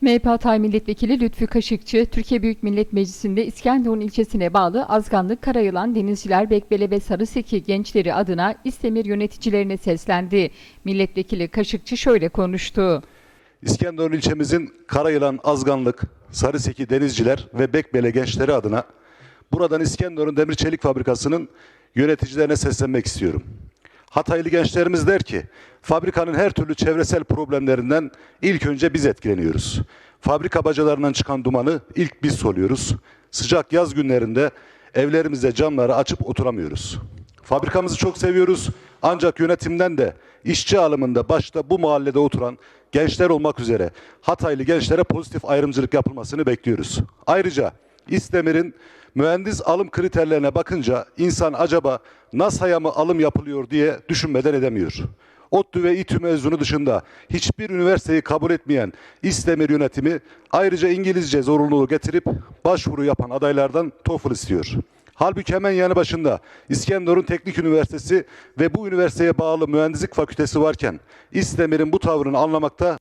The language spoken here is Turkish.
MHP Hatay Milletvekili Lütfü Kaşıkçı, Türkiye Büyük Millet Meclisi'nde İskenderun ilçesine bağlı Azganlık, Karayılan, Denizciler, Bekbele ve Sarıseki gençleri adına İstemir yöneticilerine seslendi. Milletvekili Kaşıkçı şöyle konuştu. İskenderun ilçemizin Karayılan, Azganlık, Sarıseki Denizciler ve Bekbele gençleri adına buradan İskenderun Demir Çelik Fabrikası'nın yöneticilerine seslenmek istiyorum. Hataylı gençlerimiz der ki, fabrikanın her türlü çevresel problemlerinden ilk önce biz etkileniyoruz. Fabrika bacalarından çıkan dumanı ilk biz soluyoruz. Sıcak yaz günlerinde evlerimizde camları açıp oturamıyoruz. Fabrikamızı çok seviyoruz ancak yönetimden de işçi alımında başta bu mahallede oturan gençler olmak üzere Hataylı gençlere pozitif ayrımcılık yapılmasını bekliyoruz. Ayrıca İstemir'in mühendis alım kriterlerine bakınca insan acaba NASA'ya mı alım yapılıyor diye düşünmeden edemiyor. ODTÜ ve İTÜ mezunu dışında hiçbir üniversiteyi kabul etmeyen İstemir yönetimi ayrıca İngilizce zorunluluğu getirip başvuru yapan adaylardan TOEFL istiyor. Halbuki hemen yanı başında İskenderun Teknik Üniversitesi ve bu üniversiteye bağlı mühendislik fakültesi varken İstemir'in bu tavrını anlamakta